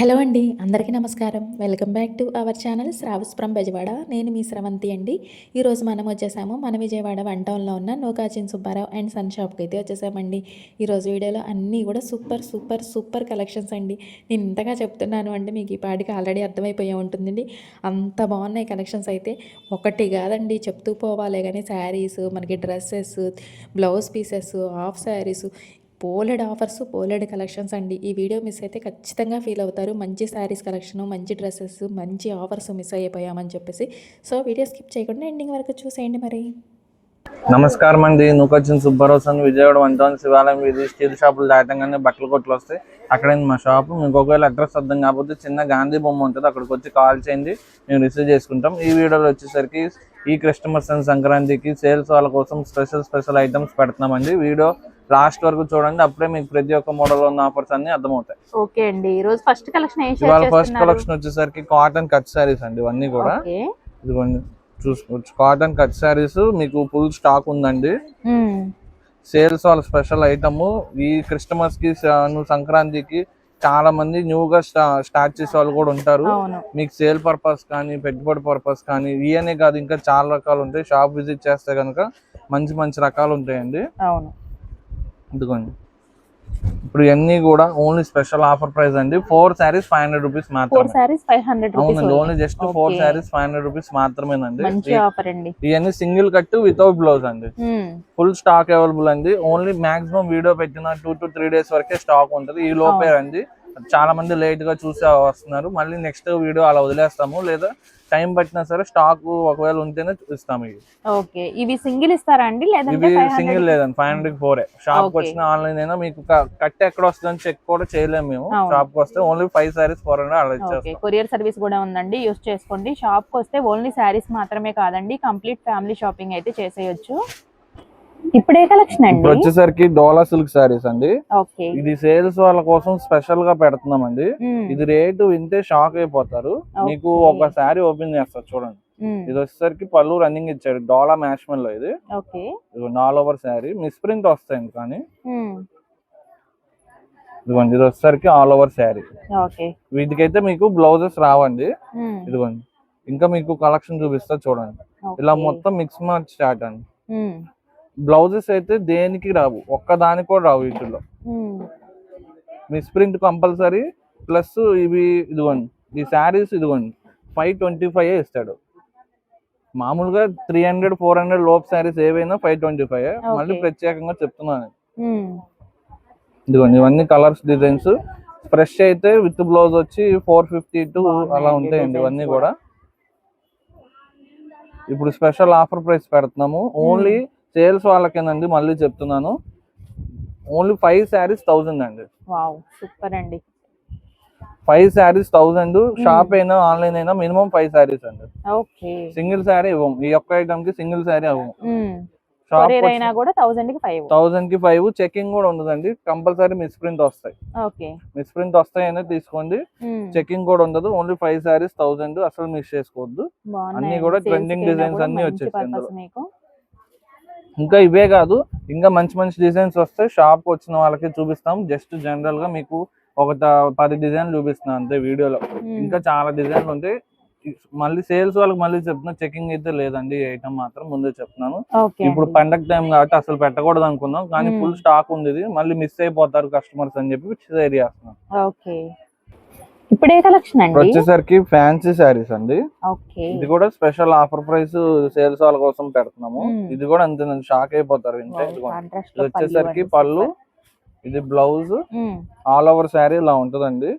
Hello అండి అందరికీ నమస్కారం. Welcome back to our channel Shravas from Bezawada. నేను మీ స్రవంతి అండి. ఈరోజు మనం వచ్చేసాము మన విజయవాడ వన్ టౌన్లో ఉన్న నోకాచిన్ సుబ్బారావు అండ్ సన్ షాప్కి అయితే వచ్చేసామండి. ఈరోజు వీడియోలో అన్నీ కూడా సూపర్ సూపర్ సూపర్ కలెక్షన్స్ అండి. నేను ఇంతగా చెప్తున్నాను అంటే మీకు ఈ పాటికి ఆల్రెడీ అర్థమైపోయే ఉంటుందండి. అంత బాగున్నాయి కలెక్షన్స్ అయితే. ఒకటి కాదండి చెప్తూ పోవాలి. కానీ శారీస్ మనకి dresses blouse pieces half saris పోలెడ్ offers పోలెడ్ కలెక్షన్స్ అండి. ఈ వీడియో మిస్ అయితే ఖచ్చితంగా ఫీల్ అవుతారు. మంచి శారీస్ కలెక్షన్ మంచి డ్రెస్సెస్ మంచి ఆఫర్స్ మిస్ అయిపోయామని చెప్పేసి. సో వీడియో స్కిప్ చేయకుండా ఎండింగ్ వరకు చూసేయండి మరి. నమస్కారం అండి. నువ్వు Subbarao son Vijayawada one town శివాలయం వీధి స్టీల్ షాపులు దాటంగానే బట్టల కొట్లు వస్తాయి. అక్కడ మా షాప్. మీకు ఒకవేళ అడ్రస్ అర్థం కాకపోతే చిన్న గాంధీ బొమ్మ ఉంటుంది. అక్కడికి వచ్చి కాల్ చేయండి. మేము రిసీవ్ చేసుకుంటాం. ఈ వీడియోలో వచ్చేసరికి ఈ కస్టమర్స్ అండ్ సంక్రాంతికి సేల్స్ వాళ్ళ కోసం స్పెషల్ స్పెషల్ ఐటమ్స్ పెడుతున్నామండి. వీడియో లాస్ట్ వరకు చూడండి అప్పుడే మీకు ప్రతి ఒక్క మోడల్ ఉన్న ఆఫర్స్ అన్ని అర్థమవుతాయి. ఓకే అండి. ఈ రోజు ఫస్ట్ కలెక్షన్ ఇవాళ ఫస్ట్ కలెక్షన్ వచ్చేసరికి కాటన్ కట్ సారీస్ అండి ఇవన్నీ కూడా. ఓకే. ఇదిగోండి చూసుకోవచ్చు. కాటన్ కట్ సారీస్ మీకు ఫుల్ స్టాక్ ఉందండి. సేల్స్ వాళ్ళ స్పెషల్ ఐటమ్ ఈ క్రిస్టమస్కి సంక్రాంతికి చాలా మంది న్యూ గా స్టా- స్టార్ట్ చేసే వాళ్ళు కూడా ఉంటారు. మీకు సేల్ పర్పస్ కానీ పెట్టుబడి పర్పస్ కానీ ఇవనే కాదు ఇంకా చాలా రకాలు ఉంటాయి. షాప్ విజిట్ చేస్తే కనుక మంచి మంచి రకాలు ఉంటాయండి. అవును. ఇదిగోండి. ఇప్పుడు ఇవన్నీ కూడా ఓన్లీ స్పెషల్ ఆఫర్ ప్రైస్ అండి. Four saris five hundred rupees మాత్రమే. అవునండి only just four. Saris five hundred rupees మాత్రమేనండి. ఇవన్నీ సింగిల్ కట్ వితౌట్ బ్లౌజ్ అండి. ఫుల్ స్టాక్ అవైలబుల్ అండి. ఓన్లీ మాక్సిమం వీడియో పెట్టిన టూ టు త్రీ డేస్ వరకే స్టాక్ ఉంటుంది. ఈ లోపే అండి చాలా మంది లేట్గా చూసి వస్తున్నారు. మళ్ళీ నెక్స్ట్ వీడియో అలా వదిలేస్తాము. లేదా టైం పట్టినా సరే స్టాక్ ఒకవేళ ఉంటేనే ఇస్తాము ఇవి. ఓకే ఇవి సింగిల్ ఇస్తారా అండి? ఇవి సింగిల్ లేదండి. Five hundred four shop. వచ్చిన ఆన్లైన్ అయినా మీకు కట్ ఎక్కడ వస్తుందని చెక్ కూడా చేయలేము మేము. షాప్కి వస్తే only five saris four hundred అలా ఇచ్చేస్తాం. కొరియర్ సర్వీస్ కూడా ఉందండి. యూస్ చేసుకోండి. షాప్కి వస్తే ఓన్లీ శారీస్ మాత్రమే కాదండి. కంప్లీట్ ఫ్యామిలీ షాపింగ్ అయితే చేసేయొచ్చు. ఇప్పుడే కలెక్షన్ అండి? వచ్చేసరికి డోలా సిల్క్ సారీస్ అండి. ఇది సేల్స్ వాళ్ళ కోసం స్పెషల్గా పెడుతున్నామండి. మ్మ్. ఇది రేటు వింటే షాక్ అయిపోతారు. మీకు. ఒక శారీ ఓపెన్ చేస్తారు చూడండి. ఇది వచ్చేసరికి పళ్ళు రన్నింగ్ ఇచ్చాడు. డోలా మ్యాష్మెల్లో ఇది నాల్ ఓవర్ శారీ. మిస్ప్రింట్ వస్తాయి కానీ. ఇదిగోండి ఇది వచ్చేసరికి ఆల్ ఓవర్ శారీ. వీటికైతే మీకు బ్లౌజెస్ రావండి. ఇదిగోండి. ఇంకా మీకు కలెక్షన్ చూపిస్తా చూడండి. ఇలా. మొత్తం మిక్స్ మార్చ్ స్టార్ట్ అండి. బ్లౌజెస్ అయితే దేనికి రావు ఒక్క దానికి కూడా రావు వీటిల్లో. మిస్ప్రింట్ కంపల్సరీ ప్లస్ ఇవి ఇదిగోండి ఈ శారీస్ ఇదిగోండి ఫైవ్ ట్వంటీ ఫైవ్ ఇస్తాడు మామూలుగా త్రీ హండ్రెడ్ ఫోర్ హండ్రెడ్ లోప్ శారీస్ ఏవైనా ఫైవ్ ట్వంటీ ఫైవ్ మళ్ళీ. ప్రత్యేకంగా చెప్తున్నాను. ఇదిగోండి ఇవన్నీ కలర్స్ డిజైన్స్ ఫ్రెష్ అయితే విత్ బ్లౌజ్ వచ్చి ఫోర్ ఫిఫ్టీ టు అలా ఉంటాయండి ఇవన్నీ. కూడా ఇప్పుడు స్పెషల్ ఆఫర్ ప్రైస్ పెడుతున్నాము ఓన్లీ సేల్స్ వాళ్ళకేనండి మళ్ళీ చెప్తున్నాను. ఓన్లీ ఫైవ్ శారీస్ థౌజండ్ అండి. సూపర్ అండి. ఫైవ్ శారీస్ థౌజండ్ షాప్ అయినా ఆన్లైన్ అయినా మినిమం ఫైవ్ శారీస్ అండి. సింగిల్ శారీ ఇవ్వం. ఈ ఒక్క ఐటమ్కి సింగిల్ శారీ ఇవ్వం. షాప్ కూడా థౌసండ్కి ఫైవ్ థౌజండ్కి ఫైవ్. చెకింగ్ కూడా ఉండదండి. కంపల్సరీ మిస్ప్రింట్ వస్తాయి. ఓకే. మిస్ప్రింట్ వస్తాయనే తీసుకోండి. చెకింగ్ కూడా ఉండదు. ఓన్లీ ఫైవ్ శారీస్ థౌజండ్ అసలు మిస్ చేసుకోవద్దు. అన్నీ కూడా trending designs అన్నీ. మీకు. ఇంకా ఇవే కాదు ఇంకా మంచి మంచి డిజైన్స్ వస్తే షాప్ వచ్చిన వాళ్ళకి చూపిస్తాం. జస్ట్ జనరల్గా మీకు ఒక పది డిజైన్లు చూపిస్తున్నాం అంతే వీడియోలో. ఇంకా చాలా డిజైన్లు ఉంటాయి. మళ్ళీ సేల్స్ వాళ్ళకి మళ్ళీ చెప్తున్నా చెకింగ్ అయితే లేదండి ఐటమ్ మాత్రం ముందే చెప్తున్నాను. ఇప్పుడు పండగ టైం కాబట్టి అసలు పెట్టకూడదు అనుకున్నాం కానీ Hmm. ఫుల్ స్టాక్ ఉంది మళ్ళీ మిస్ అయిపోతారు కస్టమర్స్ అని చెప్పి షేర్ చేస్తున్నాం. ఇప్పుడే కలెక్షన్ అండి? వచ్చేసరికి ఫ్యాన్సీ శారీస్ అండి. ఓకే. ఇది కూడా స్పెషల్ ఆఫర్ ప్రైస్ సేల్స్ వాళ్ళ కోసం పెడుతున్నాము. ఇది కూడా అంతేనండి షాక్ అయిపోతారు ఇది వచ్చేసరికి పళ్ళు ఇది బ్లౌజ్ ఆల్ ఓవర్ శారీ ఇలా ఉంటదండి.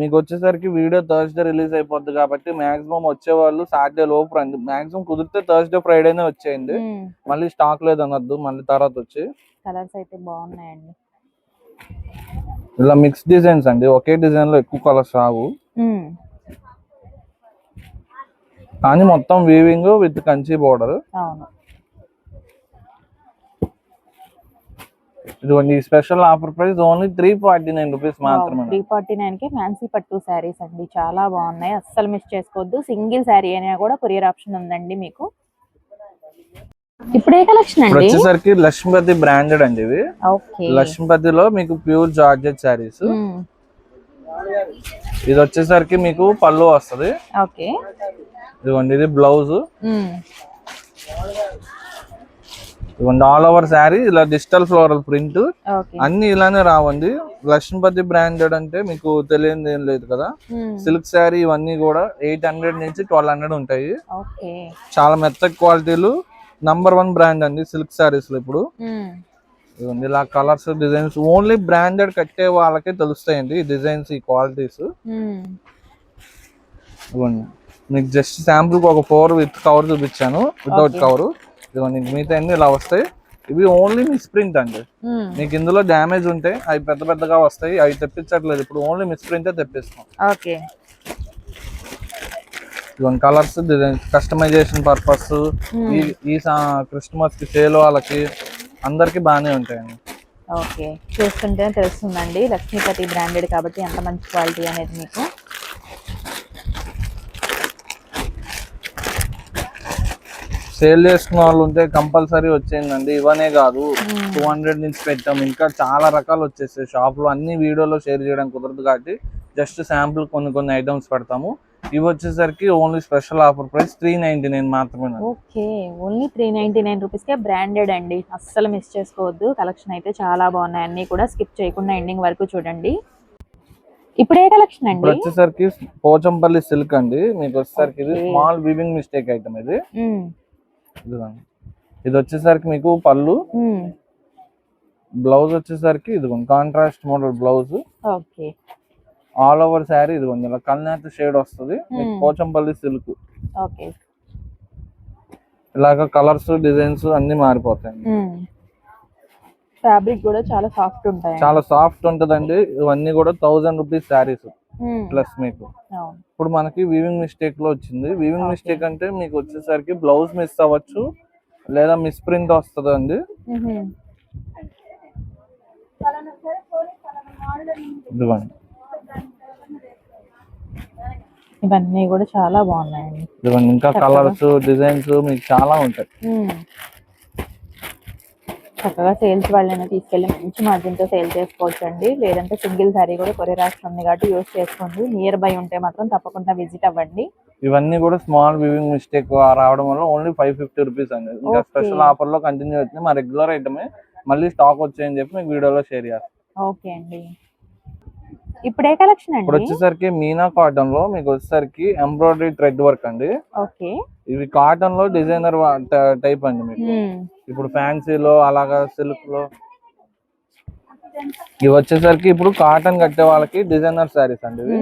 మీకు వచ్చేసరికి వీడియో థర్స్డే రిలీజ్ అయిపోద్ది కాబట్టి మాక్సిమం వచ్చే వాళ్ళు సాటర్డే లోపు రండి. మాక్సిమం కుదిరితే థర్స్డే ఫ్రైడేనే వచ్చేయండి. మళ్ళీ స్టాక్ లేదు అనొద్దు మళ్ళీ తర్వాత వచ్చి. కలర్స్ అయితే బాగున్నాయండి. ఇలా మిక్స్ డిజైన్స్ అండి. ఒకే డిజైన్లో ఎక్కువ కలర్స్ రావు. కానీ మొత్తం వీవింగ్ విత్ కంచి బోర్డర్ ఇదిగోండి ఈ special offer price only three forty nine rupees మాత్రమే. త్రీ ఫార్టీ నైన్కి ఫ్యాన్సీ పట్టు శారీస్ అండి. చాలా బాగున్నాయి. అస్సలు మిస్ చేసుకోవద్దు. సింగిల్ శారీ అయినా కూడా కొరియర్ ఆప్షన్ ఉందండి మీకు. ఇప్పుడే కలెక్షన్ ఇప్పుడు అండి? వచ్చేసరికి లక్ష్మీపతి బ్రాండెడ్ అండి ఓకే. లక్ష్మీపతిలో మీకు ప్యూర్ జార్జెట్ శారీస్. ఇది వచ్చేసరికి మీకు పళ్ళు వస్తుంది. ఓకే. ఇదిగోండి ఇది బ్లౌజ్ ఇదిగోండి ఆల్ ఓవర్ శారీ ఇలా డిజిటల్ ఫ్లోరల్ ప్రింట్ అన్ని ఇలానే రావండి. లక్ష్మీపతి బ్రాండెడ్ అంటే మీకు తెలియదు ఏం లేదు కదా? సిల్క్ శారీ ఇవన్నీ కూడా ఎయిట్ హండ్రెడ్ నుంచి ట్వెల్వ్ హండ్రెడ్ ఉంటాయి. చాలా మెత్తటి క్వాలిటీలు నంబర్ వన్ బ్రాండ్ అండి సిల్క్ శారీస్లో ఇప్పుడు. ఇదిగోండి ఇలా కలర్స్ డిజైన్స్ ఓన్లీ బ్రాండెడ్ కట్టే వాళ్ళకే తెలుస్తాయండి ఈ డిజైన్స్ ఈ క్వాలిటీస్ ఇదిగోండి మీకు జస్ట్ శాంపుల్ ఒక ఫోర్ విత్ కవర్ చూపించాను వితౌట్. కవర్ ఇదిగోండి మిగతా అన్ని ఇలా వస్తాయి. ఇవి ఓన్లీ మిస్ ప్రింట్ అండి. మీకు ఇందులో డ్యామేజ్ ఉంటే అవి పెద్ద పెద్దగా వస్తాయి అవి తెప్పించట్లేదు. ఇప్పుడు ఓన్లీ మిస్ ప్రింటే తెప్పిస్తాం. ఇవన్నీ కలర్స్ కస్టమైజేషన్ పర్పస్ ఈ ఈ క్రిస్మస్కి సేల్ వాళ్ళకి అందరికి బాగానే ఉంటాయండి. ఓకే. చూస్తుంటేనే తెలుస్తుందండి లక్ష్మీపతి బ్రాండెడ్ కాబట్టి ఎంత మంచి క్వాలిటీ అనేది మీకు. సేల్ చేసుకున్న వాళ్ళు ఉంటే కంపల్సరీ వచ్చేయండి ఇవనే కాదు. టూ హండ్రెడ్ నుంచి పెట్టాం ఇంకా చాలా రకాలు వచ్చేసాయి. షాప్లో అన్ని వీడియోలో షేర్ చేయడం కుదరదు కాబట్టి జస్ట్ శాంపుల్ కొన్ని కొన్ని ఐటమ్స్ పెడతాము. ఇవి వచ్చేసరికి only special offer price three ninety nine మాత్రమే okay only three ninety nine రూపీస్కే బ్రాండెడ్ అండి. అస్సలు మిస్ చేసుకోవద్దు. కలెక్షన్ అయితే చాలా బాగున్నాయి. అన్ని కూడా స్కిప్ చేయకుండా ఎండింగ్ వరకు చూడండి. ఇప్పుడు ఏ కలెక్షన్ అండి? వచ్చేసరికి పోచంపల్లి సిల్క్ అండి. మీకు వచ్చేసరికి ఇది. స్మాల్ వీవింగ్ మిస్టేక్ ఐటమ్ ఇది. ఇది వచ్చేసరికి మీకు పళ్ళు. బ్లౌజ్ వచ్చేసరికి ఇదిగోండి contrast model blouse. Okay. All over sari ఇదిగోండి ఇలా కల్నేత షేడ్ వస్తుంది. మీకు Hmm. పోచంపల్లి సిల్క్. ఓకే. ఇలాగ కలర్స్ డిజైన్స్ అన్ని మారిపోతాయి ఫ్యాబ్రిక్ కూడా చాలా సాఫ్ట్ ఉంటాయి. చాలా సాఫ్ట్ ఉంటదండి. ఇవన్నీ కూడా థౌజండ్ రూపీస్ శారీస్. ప్లస్ మీకు. ఇప్పుడు మనకి వీవింగ్ మిస్టేక్లో వచ్చింది. వీవింగ్. మిస్టేక్ అంటే మీకు వచ్చేసరికి బ్లౌజ్ మిస్ అవ్వచ్చు లేదా మిస్ ప్రింట్ వస్తుంది అండి. ఇదిగోండి. ఇవన్నీ కూడా చాలా బాగున్నాయండి. ఇదిగోండి ఇంకా. కలర్స్ డిజైన్స్ మీకు చాలా ఉంటాయి. చక్కగా సేల్స్ వాళ్ళని తీసుకెళ్ళి మంచి మార్జిన్తో సేల్ చేసుకోవచ్చు అండి లేదంటే సింగిల్ సారీ కూడా కొరియర్ ఉంది కాబట్టి యూస్ చేసుకోండి. నియర్ బై ఉంటే మాత్రం తప్పకుండా విజిట్ అవ్వండి. ఇవన్నీ కూడా స్మాల్ వీవింగ్ మిస్టేక్ రావడం వల్ల ఓన్లీ ఫైవ్ ఫిఫ్టీ రూపీస్ అండి. ఇంకా. స్పెషల్ ఆఫర్లో కంటిన్యూ అవుతుంది. మా రెగ్యులర్ ఐటమే మళ్ళీ స్టాక్ వచ్చాయని చెప్పి మీకు వీడియోలో షేర్ చేస్తాం. ఓకే అండి. ఇప్పుడు ఏ కలెక్షన్ ఇప్పుడు అండి వచ్చేసరికి మీనా కాటన్లో మీకు వచ్చేసరికి ఎంబ్రాయిడరీ థ్రెడ్ వర్క్ అండి. ఓకే. ఇవి కాటన్లో డిజైనర్ టైప్ అండి మీకు. ఇప్పుడు ఫ్యాన్సీలో అలాగా సిల్క్లో. ఇవి వచ్చేసరికి ఇప్పుడు కాటన్ కట్టే వాళ్ళకి డిజైనర్ శారీస్ అండి ఇవి.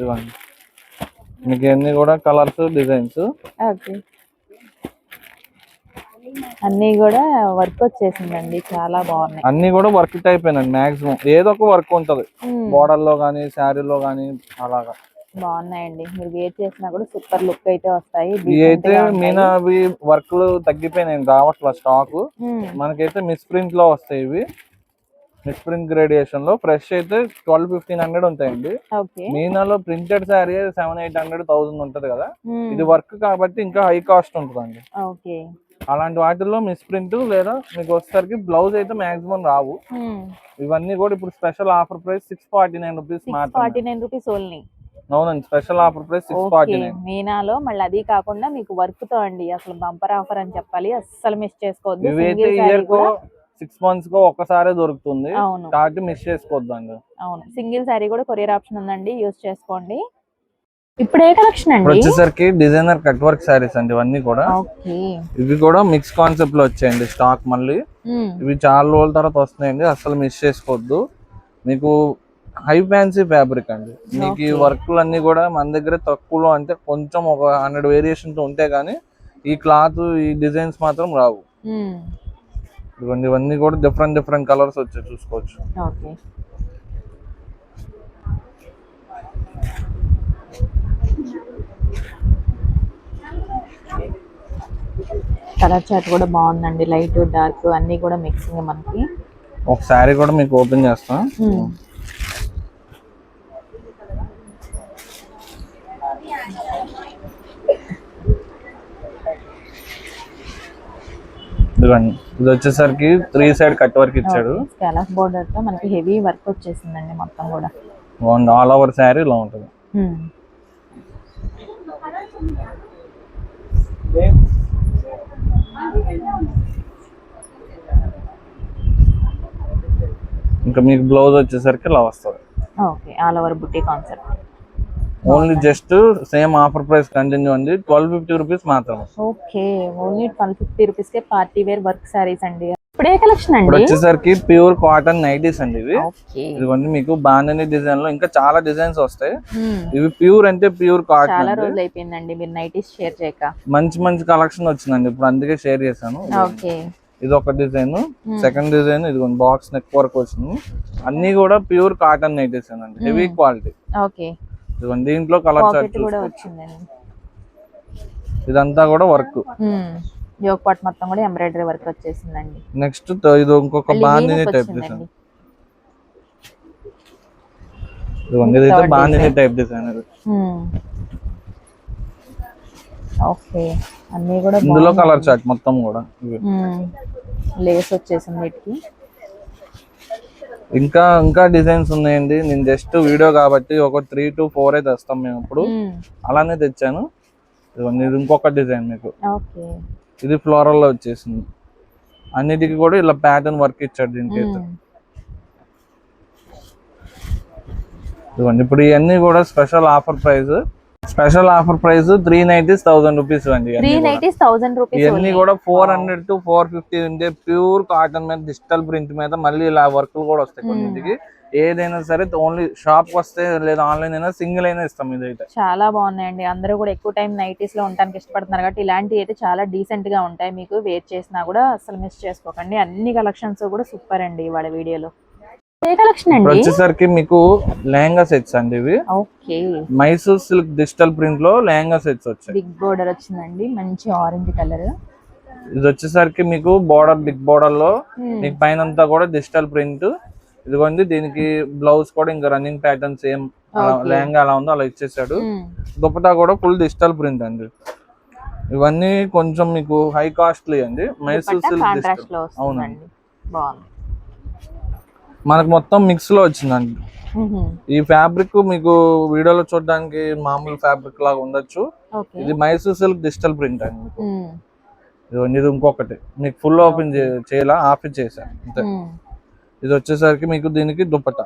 ఇవ్వండి. మీకు అన్ని కూడా కలర్స్ డిజైన్స్ ఓకే. అన్నీ కూడా వర్క్ వచ్చేసిందండి చాలా బాగున్నాయి. అన్ని కూడా వర్క్ అండి మాక్సిమం ఏదో ఒక వర్క్ ఉంటది. బోర్డర్లో కానీ శారీలో కానీ అలాగా. బాగున్నాయండి. మీరు వేర్ చేసినా కూడా సూపర్ లుక్ అయితే వస్తాయి. అయితే. మీనా అవి వర్క్లు తగ్గిపోయినాయి రావట్లే స్టాక్. మనకైతే మిస్ ప్రింట్లో వస్తాయి ఇవి. మిస్ ప్రింట్ గ్రేడియేషన్లో. ఫ్రెష్ అయితే ట్వెల్వ్ ఫిఫ్టీన్ హండ్రెడ్ ఉంటాయండి. మీనాలో printed sari seven eight hundred thousand ఉంటది కదా. ఇది వర్క్ కాబట్టి ఇంకా హై కాస్ట్ ఉంటుందండి. ఓకే. అలాంటి వాటిల్లో మిస్ ప్రింట్ లేదా మీకు వచ్చేసరికి బ్లౌజ్ అయితే మాక్సిమం రావు. ఇవన్నీ కూడా ఇప్పుడు special offer price six forty nine rupees forty nine rupees only అవునండి special offer price six forty nine మీనాలో మళ్ళీ అది కాకుండా మీకు వర్క్తో అండి అసలు బంపర్ ఆఫర్ అని చెప్పాలి అస్సలు మిస్ చేసుకోవద్దు. ఇవైతే ఇయర్ కో సిక్స్ మంత్స్ కో ఒక్కసారే దొరుకుతుంది. కాబట్టి మిస్ చేసుకోవద్దు అండి అవును. సింగిల్ సారీ కూడా కొరియర్ ఆప్షన్ ఉందండి యూస్ చేసుకోండి. ఇప్పుడు ఏ కలెక్షన్ అండి? వచ్చేసరికి డిజైనర్ కట్ వర్క్ శారీస్ అండి ఇవన్నీ కూడా. ఓకే. ఇవి కూడా మిక్స్ కాన్సెప్ట్లో వచ్చాయండి స్టాక్ మళ్ళీ. ఇవి చాలా రోజుల తర్వాత వస్తున్నాయండి అసలు మిస్ చేసుకోవద్దు. మీకు హై ఫ్యాన్సీ ఫ్యాబ్రిక్ అండి. మీకు ఈ. వర్క్లు అన్ని కూడా మన దగ్గర తక్కువలో అంటే కొంచెం ఒక హండ్రెడ్ వేరియేషన్స్ ఉంటే గానీ ఈ క్లాత్ ఈ డిజైన్స్ మాత్రం రావు. ఇవన్నీ ఇవన్నీ కూడా డిఫరెంట్ డిఫరెంట్ కలర్స్ వచ్చాయి చూసుకోవచ్చు. కలర్ చార్ట్ కూడా బాగుందండి. లైట్ డార్క్ అన్ని కూడా మిక్సింగ్ మనకి. ఒక శారీ కూడా మీకు ఓపెన్ చేస్తాం. ఇదిగోండి. ఇది వచ్చేసరికి త్రీ సైడ్ కట్ వర్క్ ఇచ్చాడు. స్కాలప్ బోర్డర్తో మనకి హెవీ వర్క్ వచ్చేసిందండి మొత్తం కూడా. బాగుంది. ఆల్ ఓవర్ శారీ ఇలా ఉంటుంది. ఇంకా మీకు బ్లౌజ్ వచ్చేసరికి ఇలా వస్తుంది. ఓకే ఆల్ ఓవర్ బుట్టి concept. Only just same offer price continue అండి ట్వెల్వ్ ఫిఫ్టీ రూపీస్ మాత్రమే okay only twelve fifty rupees కే పార్టీ వేర్ వర్క్ సారీస్ అండి. ఇప్పుడు కలెక్షన్ అండి? వచ్చేసరికి ప్యూర్ కాటన్ నైటీస్ అండి ఇవి. ఇదిగోండి మీకు బాందని డిజైన్లో ఇంకా చాలా డిజైన్స్ వస్తాయి. ఇవి ప్యూర్ అంటే ప్యూర్ కాటన్ చాలా రోజులు అయిపోయిందండి మీరు నైటీస్ షేర్ చేయక. మంచి మంచి కలెక్షన్ వచ్చిందండి. ఇప్పుడు అందుకే షేర్ చేశాను. ఓకే. ఇది ఒక డిజైన్. సెకండ్ డిజైన్ ఇది బాక్స్ నెక్ వర్క్ వచ్చింది. అన్ని కూడా ప్యూర్ కాటన్ నైటీస్ అండి. Heavy quality. ఓకే. ఇదిగోండి దీంట్లో కలర్ చార్ట్ ఇదంతా కూడా వర్క్. యోగ్ పాట్ మొత్తం కూడా ఎంబ్రాయిడరీ వర్క్ వచ్చేసిందండి. నెక్స్ట్ ఇది ఇంకొక బాందిని టైప్ డిజైన్ ఇదిగోండి ఇదైతే బాందిని టైప్ డిజైన్ ఇది ఉమ్. ఓకే. అన్నీ కూడా ఇందులో కలర్ చార్ట్ మొత్తం కూడా ఉమ్. లేస్ వచ్చేసింది వీటికి. ఇంకా ఇంకా డిజైన్స్ ఉన్నాయండి. నేను జస్ట్ వీడియో కాబట్టి ఒక త్రీ టు ఫోర్ అయితే తెస్తాం మేము ఇప్పుడు. ఉమ్. అలానే తెచ్చాను. ఇది ఇంకొక డిజైన్ మీకు. ఓకే. ఇది ఫ్లోరల్లో వచ్చేసింది. అన్నిటికీ కూడా ఇలా ప్యాటర్న్ వర్క్ ఇచ్చాడు దీనికి. ఇదిగోండి ఇప్పుడు ఇవన్నీ కూడా special offer price special offer price three nineties thousand rupees అండి ఇవన్నీ కూడా. Four hundred to four fifty ఉంటే ప్యూర్ కాటన్ మీద డిజిటల్ ప్రింట్ మీద మళ్ళీ ఇలా వర్క్లు కూడా వస్తాయి కొన్నింటికి. ఏదైనా సరే ఓన్లీ షాప్ వస్తే లేదా ఆన్లైన్ అయినా సింగిల్ అయినా ఇస్తాం ఇదైతే. చాలా బాగున్నాయండి. అందరూ కూడా ఎక్కువ టైం నైటీస్లో ఉండడానికి ఇష్టపడుతున్నారు కాబట్టి ఇలాంటివి అయితే చాలా డీసెంట్గా ఉంటాయి. మీకు వేర్ చేసినా కూడా అసలు మిస్ చేసుకోకండి. అన్ని కలెక్షన్స్ కూడా సూపర్ అండి వాళ్ళ వీడియోలో. వచ్చేసరికి మీకు లెహంగా సెట్స్ అండి ఇవి. ఓకే. మైసూర్ సిల్క్ డిజిటల్ ప్రింట్లో లెహంగా సెట్స్ వచ్చాయి. బిగ్ బోర్డర్ వచ్చిందండి. మంచి ఆరెంజ్ కలర్. ఇది వచ్చేసరికి మీకు బోర్డర్ బిగ్ బోర్డర్లో మీకు పైన అంతా కూడా డిజిటల్ ప్రింట్. ఇదిగోండి దీనికి బ్లౌజ్ కూడా ఇంకా రన్నింగ్ ప్యాటర్న్ సేమ్ లెహంగా అలా ఉందో అలా ఇచ్చేసాడు. దుపటా కూడా ఫుల్ డిజిటల్ ప్రింట్ అండి. ఇవన్నీ కొంచెం మీకు హై కాస్ట్లీ అండి. మైసూర్ సిల్క్ బాగుంది. మనకు మొత్తం మిక్స్లో వచ్చిందండి. ఈ ఫ్యాబ్రిక్ మీకు వీడియోలో చూడడానికి మామూలు ఫ్యాబ్రిక్ లాగా ఉండొచ్చు. ఇది మైసూర్ సిల్క్ డిజిటల్ ప్రింట్ అండి ఇది ఇంకొకటి. మీకు ఫుల్ ఓపెన్ చేయాల? ఆఫ్ చేశాను అంతే. ఇది వచ్చేసరికి మీకు దీనికి దుప్పట.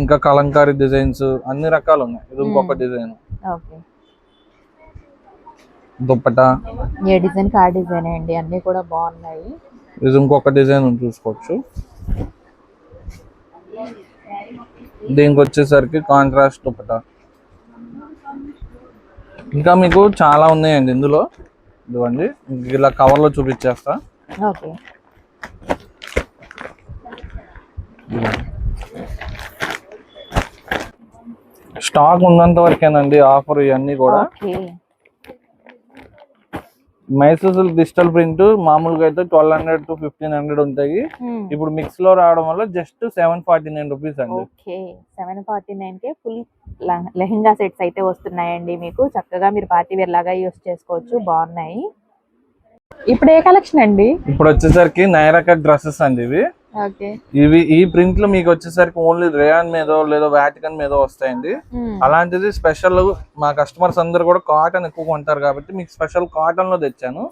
ఇంకా కలంకారీ డిజైన్స్ అన్ని రకాలు ఉన్నాయి ఇది ఇంకొక డిజైన్. ఓకే. దుప్పట. ఏ డిజైన్ డిజైన్ అండి? అన్ని కూడా బాగున్నాయి. ఇది ఇంకొక డిజైన్ చూసుకోవచ్చు. దీనికి వచ్చేసరికి కాంట్రాస్ట్ దుప్పట. ఇంకా మీకు చాలా ఉన్నాయండి ఇందులో. ఇదిగోండి. ఇలా కవర్లో చూపించేస్తా. ఓకే. స్టాక్ ఉన్నంత వరకేనండి ఆఫర్ ఇవన్నీ కూడా. మైసూర్ డిజిటల్ ప్రింట్ మామూలుగా అయితే twelve hundred to fifteen hundred ఉంటాయి. ఇప్పుడు మిక్స్లో రావడం వల్ల just seven forty nine rupees అండి. ఓకే. సెవెన్ ఫార్టీ నైన్ కే ఫుల్ లెహంగా సెట్స్ అయితే వస్తున్నాయండి మీకు. చక్కగా మీరు పార్టీ వేర్ లాగా యూస్ చేసుకోవచ్చు. బాగున్నాయి. ఇప్పుడు ఏ కలెక్షన్ అండి? ఇప్పుడు వచ్చేసరికి నైరా కట్ డ్రెస్సెస్ అండి ఇవి. ఓకే. ఇవి ఈ ప్రింట్లో మీకు వచ్చేసరికి ఓన్లీ రేయాన్ మీద లేదా వాటికన్ మీద వస్తాయండి. అలాంటిది స్పెషల్ మా కస్టమర్స్ అందరు కూడా కాటన్ ఎక్కువ కొంటారు కాబట్టి మీకు స్పెషల్ కాటన్లో తెచ్చాను.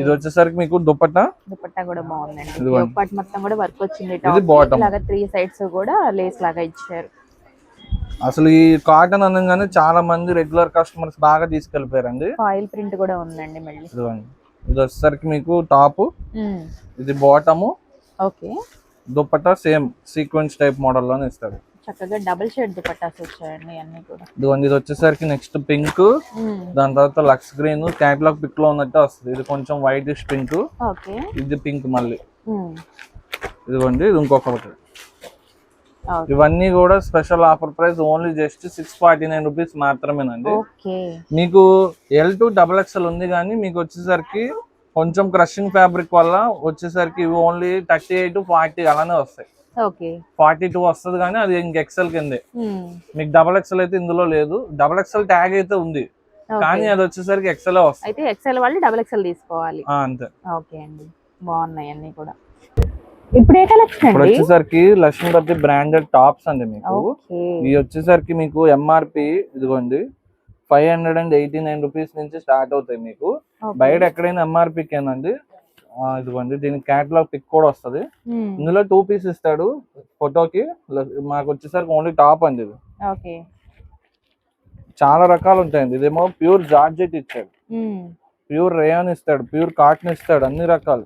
ఇది వచ్చేసరికి మీకు దుపట్టా. దుపట్టా కూడా బాగుందండి. యోగపాట్ మొత్తం కూడా వర్క్ వచ్చింది. ఇది. ఇలాగా త్రీ సైడ్స్ కూడా లేస్ లాగా ఇచ్చారు. అసలు ఈ కాటన్ అనగానే చాలా మంది రెగ్యులర్ కస్టమర్స్ బాగా తీసుకెళ్ళిపోయారండి. ఫాయిల్ ప్రింట్ కూడా ఉందండి మళ్ళీ. ఇది వచ్చేసరికి మీకు టాప్. ఇది bottom okay dupatta same sequence type మోడల్లోనే ఇస్తాడు చక్కగా డబుల్ షేడ్ దుపట్టాస్ వచ్చాయండి అన్ని కూడా ఇది వచ్చేసరికి నెక్స్ట్ పింక్. దాని తర్వాత లక్స్ గ్రీన్ క్యాట్లాగ్ పిక్లో ఉన్నట్టు వస్తుంది ఇది కొంచెం వైటిష్ పింక్ ఇది పింక్ మళ్ళీ. ఇదిగోండి ఇది ఇంకొకటి. ఇవన్నీ కూడా special offer price only just six forty nine rupees మాత్రమేనండి మీకు ఎల్ టు డబల్ ఎక్స్ఎల్ ఉంది కానీ మీకు వచ్చేసరికి కొంచెం క్రషింగ్ ఫ్యాబ్రిక్ వల్ల వచ్చేసరికి ఇవి ఓన్లీ థర్టీ ఎయిట్ ఫార్టీ అలానే వస్తాయి. ఓకే ఫార్టీ టూ వస్తుంది కానీ అది ఇంక ఎక్సెల్ కిందే. మ్మ్. మీకు డబల్ ఎక్స్ఎల్ అయితే ఇందులో లేదు. డబల్ ఎక్స్ఎల్ ట్యాగ్ అయితే ఉంది. కానీ అది వచ్చేసరికి ఎక్సెల్ వస్తుంది. అయితే ఎక్సెల్ వాళ్ళు డబుల్ ఎక్సెల్ తీసుకోవాలి. అంతే. ఓకే అండి. బాగున్నాయి అన్ని కూడా. ఇప్పుడు ఏ కలెక్షన్ ఇప్పుడు వచ్చేసరికి లక్ష్మీపతి బ్రాండెడ్ టాప్స్ అండి మీకు. ఇవి వచ్చేసరికి మీకు ఎంఆర్పి ఇదిగోండి five hundred and eighty nine rupees నుంచి స్టార్ట్ అవుతాయి మీకు. బయట ఎక్కడైనా ఎంఆర్పికి ఏనండి ఆ, ఇదిగోండి దీనికి క్యాటలాగ్ పిక్ కూడా వస్తది. ఇందులో టూ పీస్ ఇస్తాడు ఫోటోకి మాకు వచ్చేసరికి ఓన్లీ టాప్ అండి ఇది. చాలా రకాలు ఉంటాయండి. ఇదేమో ప్యూర్ జార్జెట్ ఇచ్చాడు. ప్యూర్ రేయాన్ ఇస్తాడు ప్యూర్ కాటన్ ఇస్తాడు అన్ని రకాలు.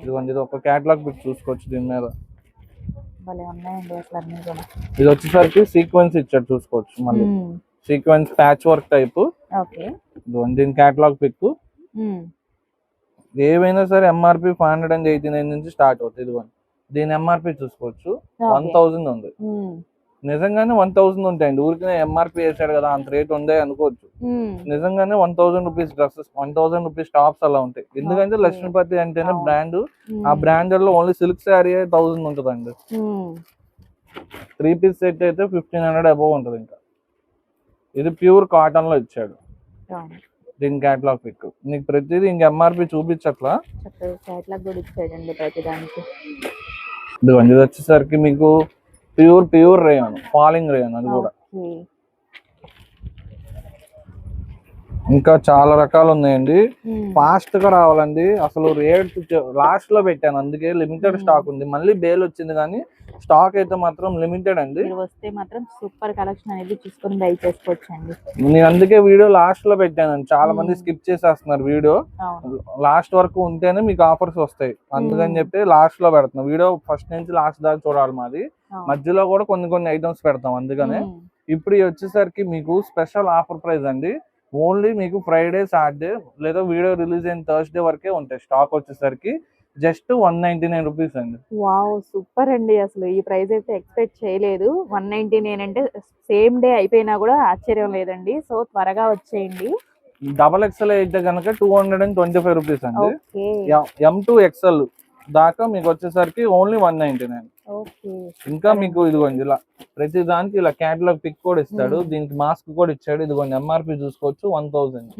ఇదిగోండి ఇది ఒక క్యాటలాగ్ పిక్ చూసుకోవచ్చు దీని మీద. ఇది వచ్చేసరికి సీక్వెన్స్ ఇచ్చాడు చూసుకోవచ్చు మళ్ళీ. సీక్వెన్స్ ప్యాచ్ వర్క్ టైప్ దీని క్యాటలాగ్ పిక్ ఏవైనా సరే MRP five hundred and eighty nine నుంచి స్టార్ట్ అవుతుంది ఇదిగోండి. దీని ఎంఆర్పి చూసుకోవచ్చు. వన్ థౌసండ్ ఉంది. నిజంగానే వన్ థౌసండ్ ఉంటాయండి. ఊరికే ఎంఆర్పి వేసాడు కదా అంత రేట్ ఉందే అనుకోవచ్చు. నిజంగానే one thousand rupees dresses one thousand rupees tops అలా ఉంటాయి. ఎందుకంటే. లక్ష్మీపతి అంటేనే. బ్రాండ్ ఆ బ్రాండ్లో ఓన్లీ సిల్క్ శారీ థౌసండ్ ఉంటుందండి. త్రీ పీస్ సెట్ అయితే ఫిఫ్టీన్ హండ్రెడ్ అబౌవ్ ఉంటుంది ఇంకా. ఇది ప్యూర్ కాటన్లో ఇచ్చాడు. దీని క్యాటలాగ్ పిక్ నీకు ప్రతిదీ ఇంక ఎంఆర్పి చూపించట్లా? క్యాట్లాగ్ కూడా ఇచ్చాడండి ఇది వచ్చేసరికి మీకు pure pure rayon falling rayon అది కూడా. ఇంకా చాలా రకాలు ఉన్నాయండి. ఫాస్ట్గా రావాలండి. అసలు రేట్ లాస్ట్లో పెట్టాను. అందుకే లిమిటెడ్. స్టాక్ ఉంది. మళ్ళీ బేల్ వచ్చింది కానీ స్టాక్ అయితే మాత్రం లిమిటెడ్ అండి. వస్తే మాత్రం సూపర్ కలెక్షన్ అనేది చూసుకొని బై చేసుకోవచ్చు అండి నేను అందుకే వీడియో లాస్ట్లో పెట్టాను. చాలా మంది. స్కిప్ చేసేస్తున్నారు వీడియో. లాస్ట్ వరకు ఉంటేనే మీకు ఆఫర్స్ వస్తాయి. అందుకని. చెప్పి లాస్ట్లో పెడుతున్నాం. వీడియో ఫస్ట్ నుంచి లాస్ట్ దాకా చూడాలి మాది. మధ్యలో కూడా కొన్ని కొన్ని ఐటమ్స్ పెడతాం అందుకనే. ఇప్పుడు వచ్చేసరికి మీకు స్పెషల్ ఆఫర్ ప్రైస్ అండి. ఓన్లీ మీకు ఫ్రైడే సాటర్డే లేదా వీడియో రిలీజ్ అయిన థర్స్డే వరకే ఉంటాయి స్టాక్ వచ్చేసరికి. Just one ninety nine rupees అండి. వావ్ సూపర్ అండి. అసలు ఈ ప్రైస్ అయితే ఎక్స్పెక్ట్ చేయలేదు. వన్ నైన్టీ నైన్ అంటే సేమ్ డే అయిపోయినా కూడా ఆశ్చర్యం లేదండి. సో త్వరగా వచ్చేయండి. డబల్ ఎక్స్ఎల్ అయితే కనుక two hundred and twenty five rupees అండి. ఎం టూ ఎక్స్ఎల్ దాకా మీకు వచ్చేసరికి ఓన్లీ వన్ నైన్టీ నైన్. ఇంకా మీకు ఇదిగోండి ఇలా ప్రతి దానికి ఇలా క్యాటలాగ్ పిక్ కూడా ఇస్తాడు. దీనికి మాస్క్ కూడా ఇచ్చాడు. ఇదిగోండి ఎంఆర్పి చూసుకోవచ్చు. One thousand.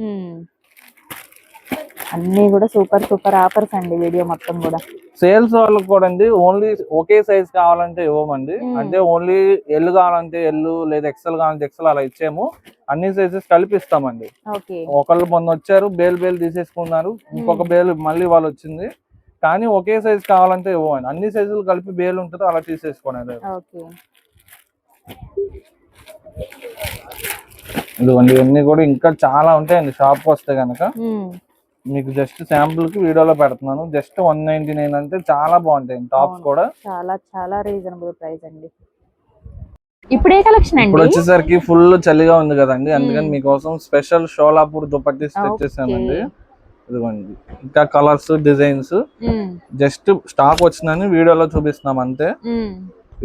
అన్నీ కూడా సూపర్ సూపర్ ఆఫర్స్ అండి వీడియో మొత్తం కూడా. సేల్స్ వాళ్ళకి కూడా అండి ఓన్లీ ఒకే సైజ్ కావాలంటే ఇవ్వమండి. అంటే ఓన్లీ ఎల్ కావాలంటే ఎల్ లేదా ఎక్సెల్ కావాలంటే ఎక్సెల్ అలా ఇచ్చాము. అన్ని సైజెస్ కలిపిస్తామండి. ఒకళ్ళు మొన్న వచ్చారు బేల్ బేల్ తీసేసుకున్నారు. ఇంకొక. బేల్ మళ్ళీ వాళ్ళు వచ్చింది. కానీ ఒకే సైజ్ కావాలంటే ఇవ్వమండి అన్ని సైజులు కలిపి బేల్ ఉంటుంది అలా తీసేసుకోండి ఇదిగోండి ఇవన్నీ కూడా ఇంకా చాలా ఉంటాయండి. షాప్కి వస్తే కనుక. మీకు జస్ట్ శాంపుల్కి వీడియోలో పెడుతున్నాను. జస్ట్ వన్ నైన్టీ నైన్ అంటే చాలా బాగుంటాయి టాప్స్. కూడా. చాలా చాలా రీజనబుల్ ప్రైస్ అండి. ఇప్పుడే కలెక్షన్ ఇప్పుడు అండి వచ్చేసరికి ఫుల్ చలిగా ఉంది కదండి. అందుకని. మీకోసం స్పెషల్ షోలాపూర్ దుపట్టీస్ తెచ్చేసామండి ఓకే. ఇదిగోండి. ఇంకా కలర్స్ డిజైన్స్. జస్ట్ స్టాక్ వచ్చిందని వీడియోలో చూపిస్తున్నాం అంతే.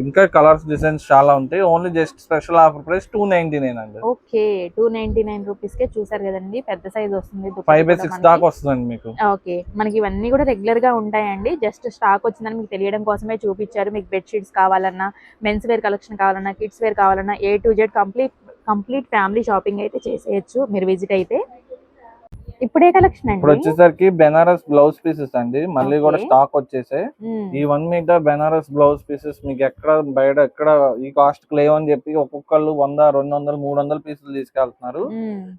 ఇంకా కలర్స్ డిజైన్స్ చాలా ఉంటాయి. Only just special offer price two ninety nine అండి. Okay two ninety nine rupees కే చూసారు కదండి. పెద్ద సైజ్ వస్తుంది ఫైవ్ బై సిక్స్. దాకా వస్తుందండి మీకు. ఓకే మనకి ఇవన్నీ కూడా రెగ్యులర్గా ఉంటాయండి. జస్ట్ స్టాక్ వచ్చిందని మీకు తెలియడం కోసమే చూపించారు. మీకు బెడ్ షీట్స్ కావాలన్నా మెన్స్ వేర్ కలెక్షన్ కావాలన్నా కిడ్స్ వేర్ కావాలన్నా A to Z complete complete family shopping అయితే చేసేయచ్చు. మీరు విజిట్ అయితే. ఇప్పుడే కలెక్షన్ ఇప్పుడు వచ్చేసరికి బెనారస్ బ్లౌజ్ పీసెస్ అండి. మళ్ళీ కూడా. స్టాక్ వచ్చేసాయి ఉమ్. ఈ one metre Banaras blouse pieces మీకు ఎక్కడ బయట ఎక్కడ ఈ కాస్ట్ లేవు అని చెప్పి ఒక్కొక్కళ్ళు వంద రెండు వందలు మూడు వందల పీసులు తీసుకెళ్తున్నారు.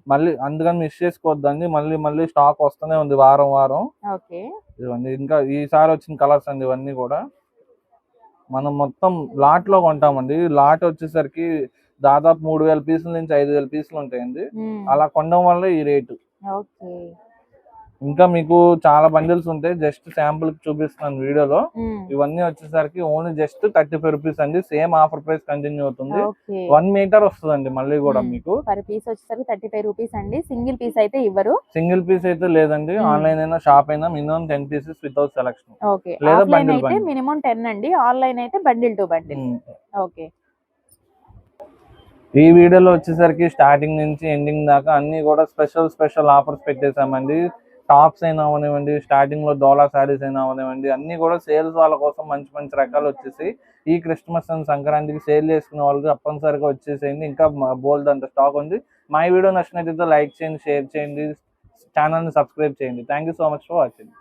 మళ్ళీ అందుకని మిస్ చేసుకోవద్దండి. మళ్ళీ మళ్ళీ స్టాక్ వస్తూనే ఉంది వారం వారం. ఇవన్నీ ఇంకా ఈసారి వచ్చిన కలర్స్ అండి ఇవన్నీ కూడా. మనం మొత్తం లాట్లో కొంటామండి. లాట్ వచ్చేసరికి దాదాపు మూడు వేల పీసుల నుంచి ఐదు వేల పీసులు ఉంటాయండి. అలా కొనడం వల్ల ఈ రేటు. ఇంకా మీకు చాలా బండిల్స్ ఉంటాయి. జస్ట్ శాంపుల్ చూపిస్తున్నాను వీడియోలో. ఇవన్నీ వచ్చేసరికి only just thirty five rupees అండి. సేమ్ ఆఫర్ ప్రైస్ కంటిన్యూ అవుతుంది. వన్ మీటర్ వస్తుందండి మళ్ళీ కూడా. మీకు. పర్ పీస్ వచ్చేసరికి థర్టీ ఫైవ్ రూపీస్ అండి. సింగిల్ పీస్ అయితే ఇవ్వరు. సింగిల్ పీస్ అయితే లేదండి. ఆన్లైన్ అయినా షాప్ అయినా minimum ten pieces without selection. లేదా bundle. మినిమం టెన్ అండి. ఆన్లైన్ అయితే బండిల్ టు బండిల్. ఓకే. ఈ వీడియోలో వచ్చేసరికి స్టార్టింగ్ నుంచి ఎండింగ్ దాకా అన్ని కూడా స్పెషల్ స్పెషల్ ఆఫర్స్ పెట్టేశామండి. టాప్స్ అయినా అవనివ్వండి స్టార్టింగ్లో డోలా శారీస్ అయినా అవనివ్వండి అన్ని కూడా సేల్స్ వాళ్ళ కోసం మంచి మంచి రకాలు వచ్చేసి ఈ క్రిస్మస్ అండ్ సంక్రాంతికి సేల్ చేసుకునే వాళ్ళకి తప్పనిసరిగా వచ్చేసేయండి. ఇంకా బోల్డ్ అంత స్టాక్ ఉంది. మా వీడియో నచ్చినట్లయితే లైక్ చేయండి షేర్ చేయండి ఛానల్ని సబ్స్క్రైబ్ చేయండి. Thank you so much for watching